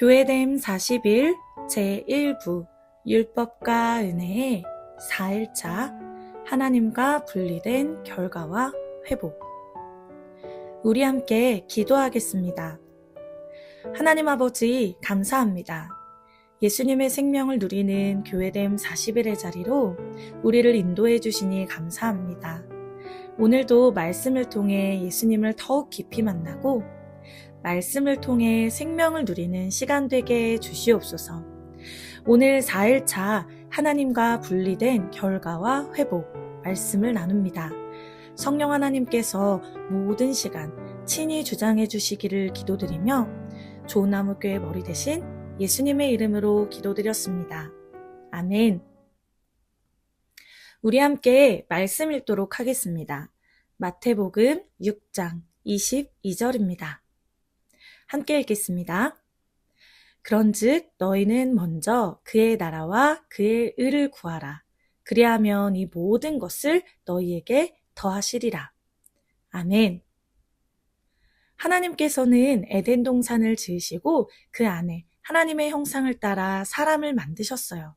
교회됨 40일 제1부 율법과 은혜의 4일차 하나님과 분리된 결과와 회복 우리 함께 기도하겠습니다. 하나님 아버지 감사합니다. 예수님의 생명을 누리는 교회됨 40일의 자리로 우리를 인도해 주시니 감사합니다. 오늘도 말씀을 통해 예수님을 더욱 깊이 만나고 말씀을 통해 생명을 누리는 시간 되게 해 주시옵소서. 오늘 4일차 하나님과 분리된 결과와 회복 말씀을 나눕니다. 성령 하나님께서 모든 시간 친히 주장해 주시기를 기도드리며 좋은 나무 교회 머리 대신 예수님의 이름으로 기도드렸습니다. 아멘. 우리 함께 말씀 읽도록 하겠습니다. 마태복음 6장 22절입니다. 함께 읽겠습니다. 그런즉 너희는 먼저 그의 나라와 그의 의를 구하라. 그리하면 이 모든 것을 너희에게 더하시리라. 아멘. 하나님께서는 에덴 동산을 지으시고 그 안에 하나님의 형상을 따라 사람을 만드셨어요.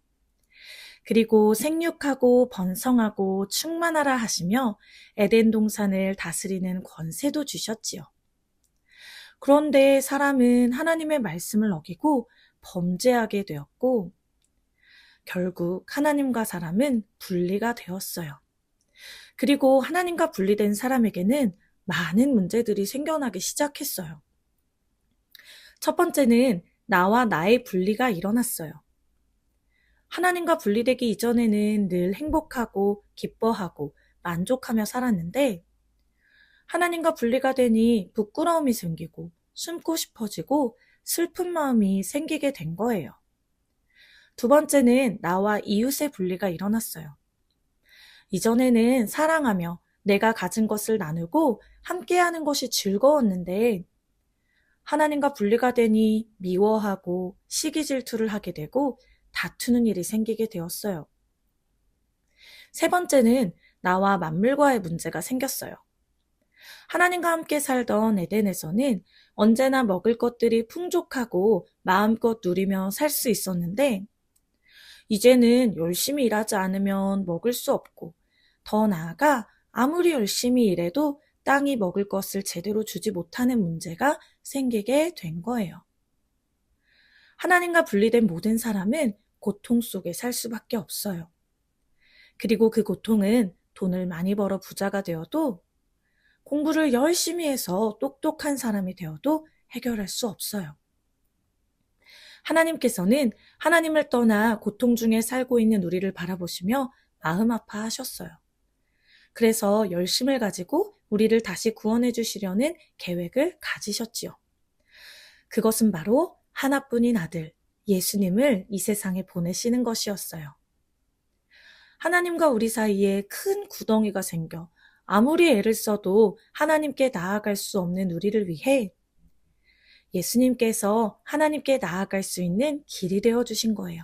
그리고 생육하고 번성하고 충만하라 하시며 에덴 동산을 다스리는 권세도 주셨지요. 그런데 사람은 하나님의 말씀을 어기고 범죄하게 되었고 결국 하나님과 사람은 분리가 되었어요. 그리고 하나님과 분리된 사람에게는 많은 문제들이 생겨나기 시작했어요. 첫 번째는 나와 나의 분리가 일어났어요. 하나님과 분리되기 이전에는 늘 행복하고 기뻐하고 만족하며 살았는데 하나님과 분리가 되니 부끄러움이 생기고 숨고 싶어지고 슬픈 마음이 생기게 된 거예요. 두 번째는 나와 이웃의 분리가 일어났어요. 이전에는 사랑하며 내가 가진 것을 나누고 함께하는 것이 즐거웠는데 하나님과 분리가 되니 미워하고 시기 질투를 하게 되고 다투는 일이 생기게 되었어요. 세 번째는 나와 만물과의 문제가 생겼어요. 하나님과 함께 살던 에덴에서는 언제나 먹을 것들이 풍족하고 마음껏 누리며 살 수 있었는데, 이제는 열심히 일하지 않으면 먹을 수 없고, 더 나아가 아무리 열심히 일해도 땅이 먹을 것을 제대로 주지 못하는 문제가 생기게 된 거예요. 하나님과 분리된 모든 사람은 고통 속에 살 수밖에 없어요. 그리고 그 고통은 돈을 많이 벌어 부자가 되어도 공부를 열심히 해서 똑똑한 사람이 되어도 해결할 수 없어요. 하나님께서는 하나님을 떠나 고통 중에 살고 있는 우리를 바라보시며 마음 아파하셨어요. 그래서 열심을 가지고 우리를 다시 구원해 주시려는 계획을 가지셨지요. 그것은 바로 하나뿐인 아들, 예수님을 이 세상에 보내시는 것이었어요. 하나님과 우리 사이에 큰 구덩이가 생겨 아무리 애를 써도 하나님께 나아갈 수 없는 우리를 위해 예수님께서 하나님께 나아갈 수 있는 길이 되어 주신 거예요.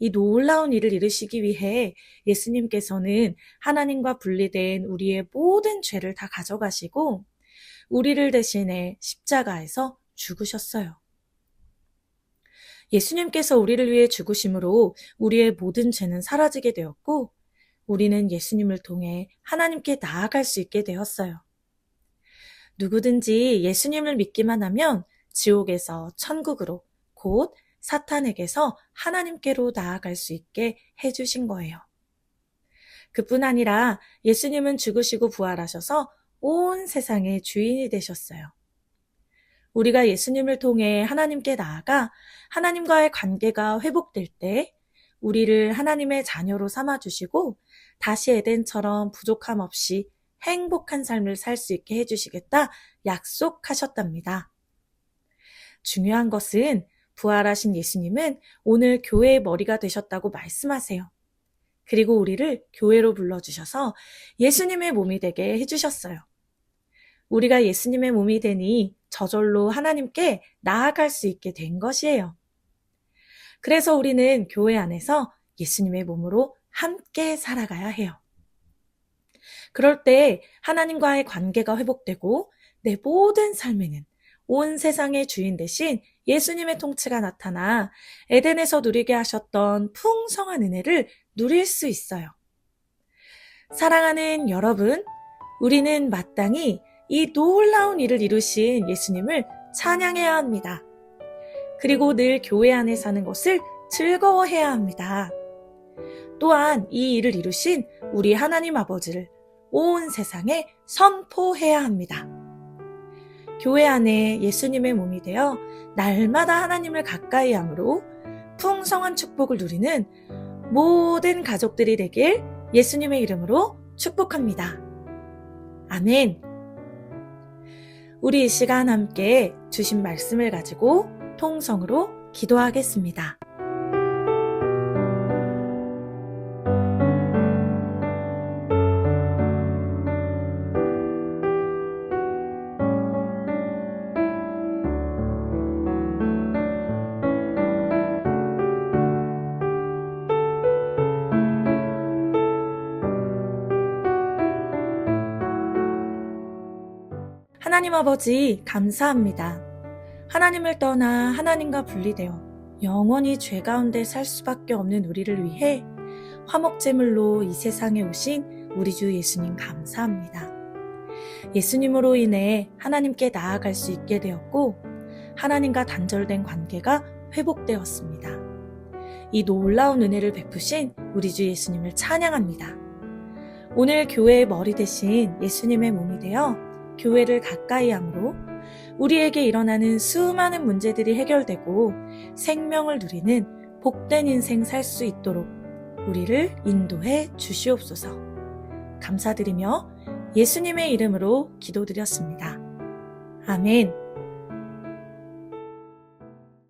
이 놀라운 일을 이루시기 위해 예수님께서는 하나님과 분리된 우리의 모든 죄를 다 가져가시고 우리를 대신해 십자가에서 죽으셨어요. 예수님께서 우리를 위해 죽으심으로 우리의 모든 죄는 사라지게 되었고 우리는 예수님을 통해 하나님께 나아갈 수 있게 되었어요. 누구든지 예수님을 믿기만 하면 지옥에서 천국으로 곧 사탄에게서 하나님께로 나아갈 수 있게 해주신 거예요. 그뿐 아니라 예수님은 죽으시고 부활하셔서 온 세상의 주인이 되셨어요. 우리가 예수님을 통해 하나님께 나아가 하나님과의 관계가 회복될 때 우리를 하나님의 자녀로 삼아주시고 다시 에덴처럼 부족함 없이 행복한 삶을 살 수 있게 해주시겠다 약속하셨답니다. 중요한 것은 부활하신 예수님은 오늘 교회의 머리가 되셨다고 말씀하세요. 그리고 우리를 교회로 불러주셔서 예수님의 몸이 되게 해주셨어요. 우리가 예수님의 몸이 되니 저절로 하나님께 나아갈 수 있게 된 것이에요. 그래서 우리는 교회 안에서 예수님의 몸으로 함께 살아가야 해요. 그럴 때 하나님과의 관계가 회복되고 내 모든 삶에는 온 세상의 주인 대신 예수님의 통치가 나타나 에덴에서 누리게 하셨던 풍성한 은혜를 누릴 수 있어요. 사랑하는 여러분, 우리는 마땅히 이 놀라운 일을 이루신 예수님을 찬양해야 합니다. 그리고 늘 교회 안에 사는 것을 즐거워해야 합니다. 또한 이 일을 이루신 우리 하나님 아버지를 온 세상에 선포해야 합니다. 교회 안에 예수님의 몸이 되어 날마다 하나님을 가까이 함으로 풍성한 축복을 누리는 모든 가족들이 되길 예수님의 이름으로 축복합니다. 아멘. 우리 이 시간 함께 주신 말씀을 가지고 통성으로 기도하겠습니다. 하나님 아버지, 감사합니다. 하나님을 떠나 하나님과 분리되어 영원히 죄 가운데 살 수밖에 없는 우리를 위해 화목제물로 이 세상에 오신 우리 주 예수님 감사합니다. 예수님으로 인해 하나님께 나아갈 수 있게 되었고 하나님과 단절된 관계가 회복되었습니다. 이 놀라운 은혜를 베푸신 우리 주 예수님을 찬양합니다. 오늘 교회의 머리 대신 예수님의 몸이 되어 교회를 가까이 함으로 우리에게 일어나는 수많은 문제들이 해결되고 생명을 누리는 복된 인생 살 수 있도록 우리를 인도해 주시옵소서. 감사드리며 예수님의 이름으로 기도드렸습니다. 아멘.